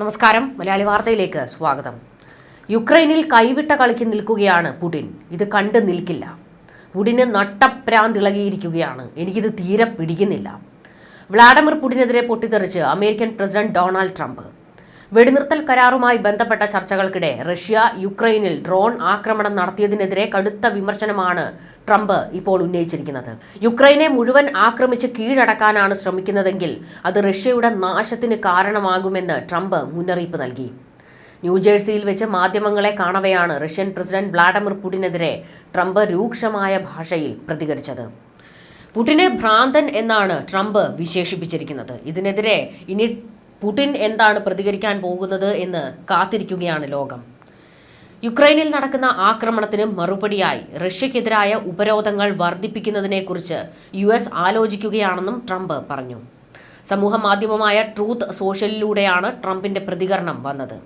നമസ്കാരം. മലയാളി വാർത്തയിലേക്ക് സ്വാഗതം. യുക്രൈനിൽ കൈവിട്ട കളിക്ക് നിൽക്കുകയാണ് പുടിൻ. ഇത് കണ്ട് നിൽക്കില്ല. പുടിന് നട്ടപ്രാന്തിളകിയിരിക്കുകയാണ്. എനിക്കിത് തീരെ പിടിക്കുന്നില്ല. വ്ളാഡിമിർ പുടിനെതിരെ പൊട്ടിത്തെറിച്ച് അമേരിക്കൻ പ്രസിഡന്റ് ഡൊണാൾഡ് ട്രംപ്. വെടിനിർത്തൽ കരാറുമായി ബന്ധപ്പെട്ട ചർച്ചകൾക്കിടെ റഷ്യ യുക്രൈനിൽ ഡ്രോൺ ആക്രമണം നടത്തിയതിനെതിരെ കടുത്ത വിമർശനമാണ് ട്രംപ് ഇപ്പോൾ ഉന്നയിച്ചിരിക്കുന്നത്. യുക്രൈനെ മുഴുവൻ ആക്രമിച്ച് കീഴടക്കാനാണ് ശ്രമിക്കുന്നതെങ്കിൽ അത് റഷ്യയുടെ നാശത്തിന് കാരണമാകുമെന്ന് ട്രംപ് മുന്നറിയിപ്പ് നൽകി. ന്യൂജേഴ്സിയിൽ വെച്ച് മാധ്യമങ്ങളെ കാണവെയാണ് റഷ്യൻ പ്രസിഡന്റ് വ്ളാഡിമിർ പുടിനെതിരെ ട്രംപ് രൂക്ഷമായ ഭാഷയിൽ പ്രതികരിച്ചത്. പുടിനെ ഭ്രാന്തൻ എന്നാണ് ട്രംപ് വിശേഷിപ്പിച്ചിരിക്കുന്നത്. ഇതിനെതിരെ ഇനി പുടിൻ എന്താണ് പ്രതികരിക്കാൻ പോകുന്നത് എന്ന് കാത്തിരിക്കുകയാണ് ലോകം. യുക്രൈനിൽ നടക്കുന്ന ആക്രമണത്തിന് മറുപടിയായി റഷ്യക്കെതിരായ ഉപരോധങ്ങൾ വർദ്ധിപ്പിക്കുന്നതിനെക്കുറിച്ച് യു എസ് ആലോചിക്കുകയാണെന്നും ട്രംപ് പറഞ്ഞു. സമൂഹ മാധ്യമമായ ട്രൂത്ത് സോഷ്യലിലൂടെയാണ് ട്രംപിന്റെ പ്രതികരണം വന്നത്.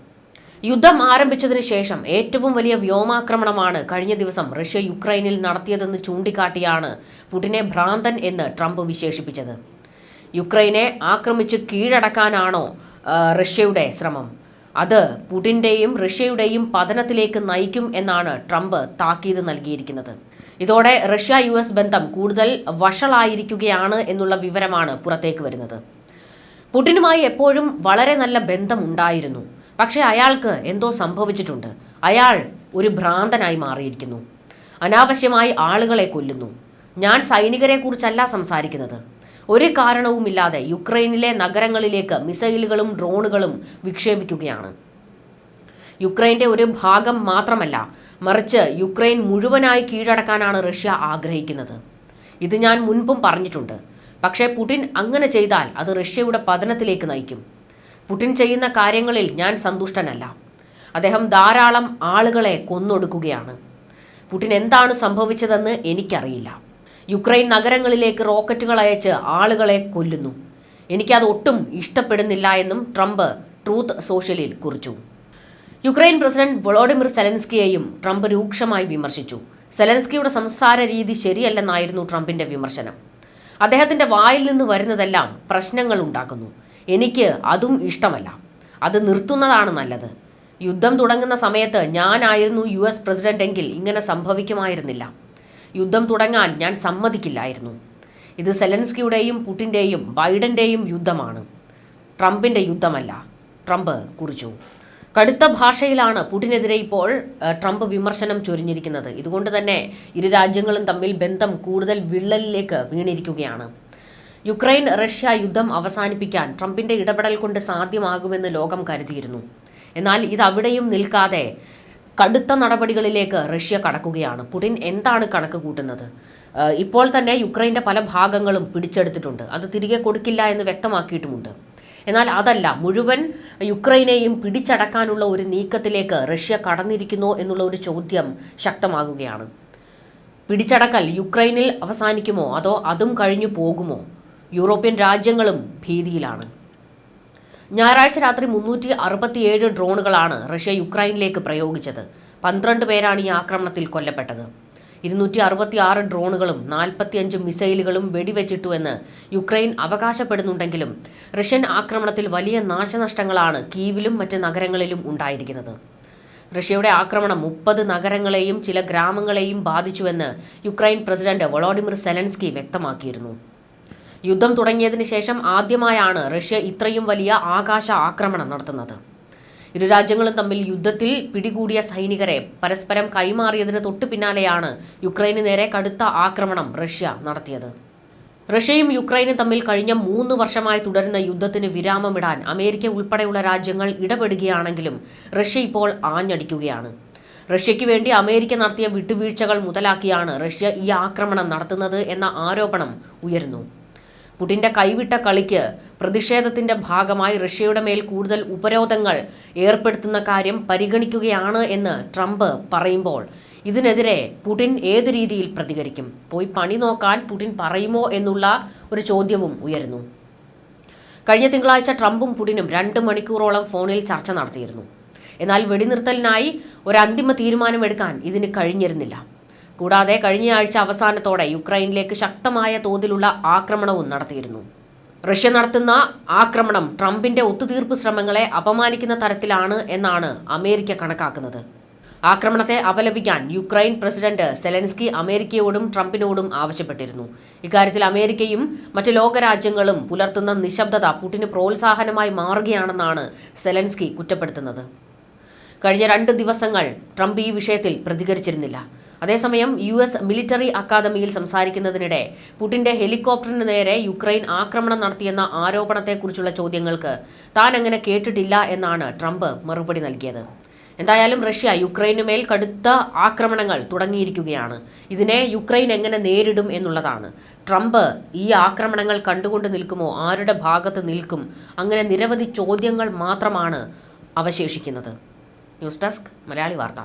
യുദ്ധം ആരംഭിച്ചതിനു ശേഷം ഏറ്റവും വലിയ വ്യോമാക്രമണമാണ് കഴിഞ്ഞ ദിവസം റഷ്യ യുക്രൈനിൽ നടത്തിയതെന്ന് ചൂണ്ടിക്കാട്ടിയാണ് പുടിനെ ഭ്രാന്തൻ എന്ന് ട്രംപ് വിശേഷിപ്പിച്ചത്. യുക്രൈനെ ആക്രമിച്ച് കീഴടക്കാനാണോ റഷ്യയുടെ ശ്രമം? അത് പുടിന്റെയും റഷ്യയുടെയും പതനത്തിലേക്ക് നയിക്കും എന്നാണ് ട്രംപ് താക്കീത് നൽകിയിരിക്കുന്നത്. ഇതോടെ റഷ്യ യു എസ് ബന്ധം കൂടുതൽ വഷളായിരിക്കുകയാണ് എന്നുള്ള വിവരമാണ് പുറത്തേക്ക് വരുന്നത്. പുടിനുമായി എപ്പോഴും വളരെ നല്ല ബന്ധം ഉണ്ടായിരുന്നു പക്ഷേ അയാൾക്ക് എന്തോ സംഭവിച്ചിട്ടുണ്ട്. അയാൾ ഒരു ഭ്രാന്തനായി മാറിയിരിക്കുന്നു. അനാവശ്യമായി ആളുകളെ കൊല്ലുന്നു. ഞാൻ സൈനികരെ കുറിച്ചല്ല സംസാരിക്കുന്നത്. ഒരു കാരണവുമില്ലാതെ യുക്രൈനിലെ നഗരങ്ങളിലേക്ക് മിസൈലുകളും ഡ്രോണുകളും വിക്ഷേപിക്കുകയാണ്. യുക്രൈന്റെ ഒരു ഭാഗം മാത്രമല്ല മറിച്ച് യുക്രൈൻ മുഴുവനായി കീഴടക്കാനാണ് റഷ്യ ആഗ്രഹിക്കുന്നത്. ഇത് ഞാൻ മുൻപും പറഞ്ഞിട്ടുണ്ട്. പക്ഷേ പുടിൻ അങ്ങനെ ചെയ്താൽ അത് റഷ്യയുടെ പതനത്തിലേക്ക് നയിക്കും. പുടിൻ ചെയ്യുന്ന കാര്യങ്ങളിൽ ഞാൻ സന്തുഷ്ടനല്ല. അദ്ദേഹം ധാരാളം ആളുകളെ കൊന്നൊടുക്കുകയാണ്. പുടിൻ എന്താണ് സംഭവിച്ചതെന്ന് എനിക്കറിയില്ല. യുക്രൈൻ നഗരങ്ങളിലേക്ക് റോക്കറ്റുകൾ അയച്ച് ആളുകളെ കൊല്ലുന്നു. എനിക്കത് ഒട്ടും ഇഷ്ടപ്പെടുന്നില്ല എന്നും ട്രംപ് ട്രൂത്ത് സോഷ്യലിൽ കുറിച്ചു. യുക്രൈൻ പ്രസിഡന്റ് വൊളോഡിമിർ സെലൻസ്കിയെയും ട്രംപ് രൂക്ഷമായി വിമർശിച്ചു. സെലൻസ്കിയുടെ സംസാര രീതി ശരിയല്ലെന്നായിരുന്നു ട്രംപിന്റെ വിമർശനം. അദ്ദേഹത്തിന്റെ വായിൽ നിന്ന് വരുന്നതെല്ലാം പ്രശ്നങ്ങൾ ഉണ്ടാക്കുന്നു. എനിക്ക് അതും ഇഷ്ടമല്ല. അത് നിർത്തുന്നതാണ് നല്ലത്. യുദ്ധം തുടങ്ങുന്ന സമയത്ത് ഞാനായിരുന്നു യു എസ് പ്രസിഡന്റ് എങ്കിൽ ഇങ്ങനെ സംഭവിക്കുമായിരുന്നില്ല. യുദ്ധം തുടങ്ങാൻ ഞാൻ സമ്മതിക്കില്ലായിരുന്നു. ഇത് സെലൻസ്കിയുടെയും പുടിന്റെയും ബൈഡന്റെയും യുദ്ധമാണ്. ട്രംപിന്റെ യുദ്ധമല്ല ട്രംപ് കുറിച്ചു. കടുത്ത ഭാഷയിലാണ് പുടിനെതിരെ ഇപ്പോൾ ട്രംപ് വിമർശനം ചൊരിഞ്ഞിരിക്കുന്നത്. ഇതുകൊണ്ട് തന്നെ ഇരു രാജ്യങ്ങളും തമ്മിൽ ബന്ധം കൂടുതൽ വിള്ളലിലേക്ക് വീണിരിക്കുകയാണ്. യുക്രൈൻ റഷ്യ യുദ്ധം അവസാനിപ്പിക്കാൻ ട്രംപിന്റെ ഇടപെടൽ കൊണ്ട് സാധ്യമാകുമെന്ന് ലോകം കരുതിയിരുന്നു. എന്നാൽ ഇത് അവിടെയും നിൽക്കാതെ കടുത്ത നടപടികളിലേക്ക് റഷ്യ കടക്കുകയാണ്. പുടിൻ എന്താണ് കണക്ക് കൂട്ടുന്നത്? ഇപ്പോൾ തന്നെ യുക്രൈന്റെ പല ഭാഗങ്ങളും പിടിച്ചെടുത്തിട്ടുണ്ട്. അത് തിരികെ കൊടുക്കില്ല എന്ന് വ്യക്തമാക്കിയിട്ടുമുണ്ട്. എന്നാൽ അതല്ല മുഴുവൻ യുക്രൈനെയും പിടിച്ചടക്കാനുള്ള ഒരു നീക്കത്തിലേക്ക് റഷ്യ കടന്നിരിക്കുന്നു എന്നുള്ള ഒരു ചോദ്യം ശക്തമാകുകയാണ്. പിടിച്ചടക്കൽ യുക്രൈനിൽ അവസാനിക്കുമോ? അതോ അതും കഴിഞ്ഞു പോകുമോ? യൂറോപ്യൻ രാജ്യങ്ങളും ഭീതിയിലാണ്. ഞായറാഴ്ച രാത്രി മുന്നൂറ്റി അറുപത്തിയേഴ് ഡ്രോണുകളാണ് റഷ്യ യുക്രൈനിലേക്ക് പ്രയോഗിച്ചത്. പന്ത്രണ്ട് പേരാണ് ഈ ആക്രമണത്തിൽ കൊല്ലപ്പെട്ടത്. ഇരുന്നൂറ്റി അറുപത്തി ആറ് ഡ്രോണുകളും നാൽപ്പത്തിയഞ്ച് മിസൈലുകളും വെടിവെച്ചിട്ടു എന്ന് യുക്രൈൻ അവകാശപ്പെടുന്നുണ്ടെങ്കിലും റഷ്യൻ ആക്രമണത്തിൽ വലിയ നാശനഷ്ടങ്ങളാണ് കീവിലും മറ്റ് നഗരങ്ങളിലും ഉണ്ടായിരിക്കുന്നത്. റഷ്യയുടെ ആക്രമണം മുപ്പത് നഗരങ്ങളെയും ചില ഗ്രാമങ്ങളെയും ബാധിച്ചുവെന്ന് യുക്രൈൻ പ്രസിഡന്റ് വളോഡിമിർ സെലൻസ്കി വ്യക്തമാക്കിയിരുന്നു. യുദ്ധം തുടങ്ങിയതിന് ശേഷം ആദ്യമായാണ് റഷ്യ ഇത്രയും വലിയ ആകാശ ആക്രമണം നടത്തുന്നത്. ഇരു രാജ്യങ്ങളും തമ്മിൽ യുദ്ധത്തിൽ പിടികൂടിയ സൈനികരെ പരസ്പരം കൈമാറിയതിന് തൊട്ടു പിന്നാലെയാണ് യുക്രൈന് നേരെ കടുത്ത ആക്രമണം റഷ്യ നടത്തിയത്. റഷ്യയും യുക്രൈനും തമ്മിൽ കഴിഞ്ഞ മൂന്ന് വർഷമായി തുടരുന്ന യുദ്ധത്തിന് വിരാമമിടാൻ അമേരിക്ക ഉൾപ്പെടെയുള്ള രാജ്യങ്ങൾ ഇടപെടുകയാണെങ്കിലും റഷ്യ ഇപ്പോൾ ആഞ്ഞടിക്കുകയാണ്. റഷ്യയ്ക്ക് വേണ്ടി അമേരിക്ക നടത്തിയ വിട്ടുവീഴ്ചകൾ മുതലാക്കിയാണ് റഷ്യ ഈ ആക്രമണം നടത്തുന്നത് എന്ന ആരോപണം ഉയരുന്നു. പുടിന്റെ കൈവിട്ട കളിക്ക് പ്രതിഷേധത്തിന്റെ ഭാഗമായി റഷ്യയുടെ മേൽ കൂടുതൽ ഉപരോധങ്ങൾ ഏർപ്പെടുത്തുന്ന കാര്യം പരിഗണിക്കുകയാണ് എന്ന് ട്രംപ് പറയുമ്പോൾ ഇതിനെതിരെ പുടിൻ ഏത് രീതിയിൽ പ്രതികരിക്കും? പോയി പണി നോക്കാൻ പുടിൻ പറയുമോ എന്നുള്ള ഒരു ചോദ്യവും ഉയരുന്നു. കഴിഞ്ഞ തിങ്കളാഴ്ച ട്രംപും പുടിനും രണ്ട് മണിക്കൂറോളം ഫോണിൽ ചർച്ച നടത്തിയിരുന്നു. എന്നാൽ വെടിനിർത്തലിനായി ഒരു അന്തിമ തീരുമാനമെടുക്കാൻ ഇതിന് കഴിഞ്ഞിരുന്നില്ല. കൂടാതെ കഴിഞ്ഞയാഴ്ച അവസാനത്തോടെ യുക്രൈനിലേക്ക് ശക്തമായ തോതിലുള്ള ആക്രമണവും നടത്തിയിരുന്നു. റഷ്യ നടത്തുന്ന ആക്രമണം ട്രംപിന്റെ ഒത്തുതീർപ്പ് ശ്രമങ്ങളെ അപമാനിക്കുന്ന തരത്തിലാണ് എന്നാണ് അമേരിക്ക കണക്കാക്കുന്നത്. ആക്രമണത്തെ അപലപിക്കാൻ യുക്രൈൻ പ്രസിഡന്റ് സെലൻസ്കി അമേരിക്കയോടും ട്രംപിനോടും ആവശ്യപ്പെട്ടിരുന്നു. ഇക്കാര്യത്തിൽ അമേരിക്കയും മറ്റ് ലോകരാജ്യങ്ങളും പുലർത്തുന്ന നിശബ്ദത പുടിന് പ്രോത്സാഹനമായി മാറുകയാണെന്നാണ് സെലൻസ്കി കുറ്റപ്പെടുത്തുന്നത്. കഴിഞ്ഞ രണ്ട് ദിവസങ്ങൾ ട്രംപ് ഈ വിഷയത്തിൽ പ്രതികരിച്ചിരുന്നില്ല. അതേസമയം യു എസ് മിലിറ്ററി അക്കാദമിയിൽ സംസാരിക്കുന്നതിനിടെ പുടിന്റെ ഹെലികോപ്റ്ററിന് നേരെ യുക്രൈൻ ആക്രമണം നടത്തിയെന്ന ആരോപണത്തെക്കുറിച്ചുള്ള ചോദ്യങ്ങൾക്ക് താൻ അങ്ങനെ കേട്ടിട്ടില്ല എന്നാണ് ട്രംപ് മറുപടി നൽകിയത്. എന്തായാലും റഷ്യ യുക്രൈനുമേൽ കടുത്ത ആക്രമണങ്ങൾ തുടങ്ങിയിരിക്കുകയാണ്. ഇതിനെ യുക്രൈൻ എങ്ങനെ നേരിടും എന്നുള്ളതാണ്. ട്രംപ് ഈ ആക്രമണങ്ങൾ കണ്ടുകൊണ്ട് നിൽക്കുമോ? ആരുടെ ഭാഗത്ത് നിൽക്കും? അങ്ങനെ നിരവധി ചോദ്യങ്ങൾ മാത്രമാണ് അവശേഷിക്കുന്നത്. ന്യൂസ് ഡെസ്ക് മലയാളി വാർത്ത.